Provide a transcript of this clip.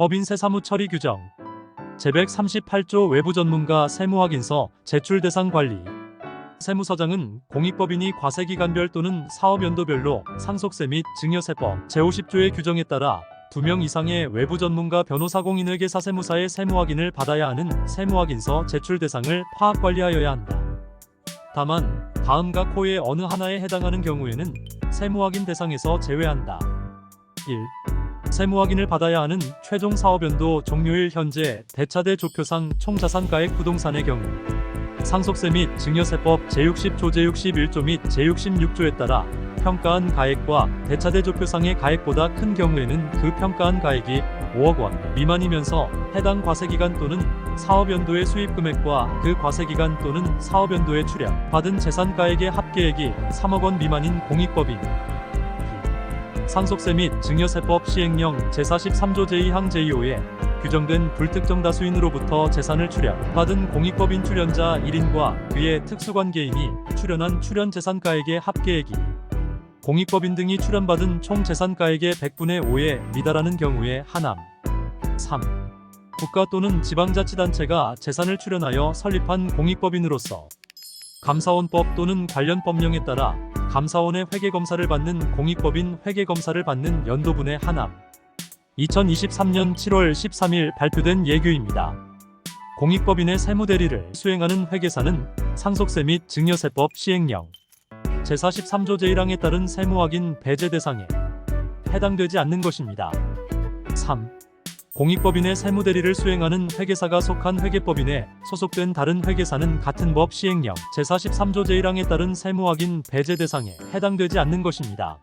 법인세 사무 처리 규정 제138조 외부 전문가 세무확인서 제출 대상 관리 세무서장은 공익법인이 과세기간별 또는 사업연도별로 상속세 및 증여세법 제50조의 규정에 따라 2명 이상의 외부 전문가 변호사 공인회계 사세무사의 세무확인을 받아야 하는 세무확인서 제출 대상을 파악 관리하여야 한다. 다만 다음과 코의 어느 하나에 해당하는 경우에는 세무확인 대상에서 제외한다. 1. 세무 확인을 받아야 하는 최종 사업 연도 종료일 현재 대차대 조표상 총자산가액 부동산의 경우 상속세 및 증여세법 제60조 제61조 및 제66조에 따라 평가한 가액과 대차대 조표상의 가액보다 큰 경우에는 그 평가한 가액이 5억 원 미만이면서 해당 과세기간 또는 사업연도의 수입금액과 그 과세기간 또는 사업연도에 출연 받은 재산가액의 합계액이 3억 원 미만인 공익법인 상속세 및 증여세법 시행령 제43조 제2항 제2호에 규정된 불특정 다수인으로부터 재산을 출연 받은 공익법인 출연자 1인과 그의 특수관계인이 출연한 출연 재산가액의 합계액이 공익법인 등이 출연받은 총 재산가액의 100분의 5에 미달하는 경우에 하남 3. 국가 또는 지방자치단체가 재산을 출연하여 설립한 공익법인으로서 감사원법 또는 관련 법령에 따라 감사원의 회계검사를 받는 공익법인 회계검사를 받는 연도분의 하남 2023년 7월 13일 발표된 예규입니다. 공익법인의 세무대리를 수행하는 회계사는 상속세 및 증여세법 시행령 제43조 제1항에 따른 세무확인 배제 대상에 해당되지 않는 것입니다. 3. 공익법인의 세무대리를 수행하는 회계사가 속한 회계법인에 소속된 다른 회계사는 같은 법 시행령 제43조 제1항에 따른 세무확인 배제 대상에 해당되지 않는 것입니다.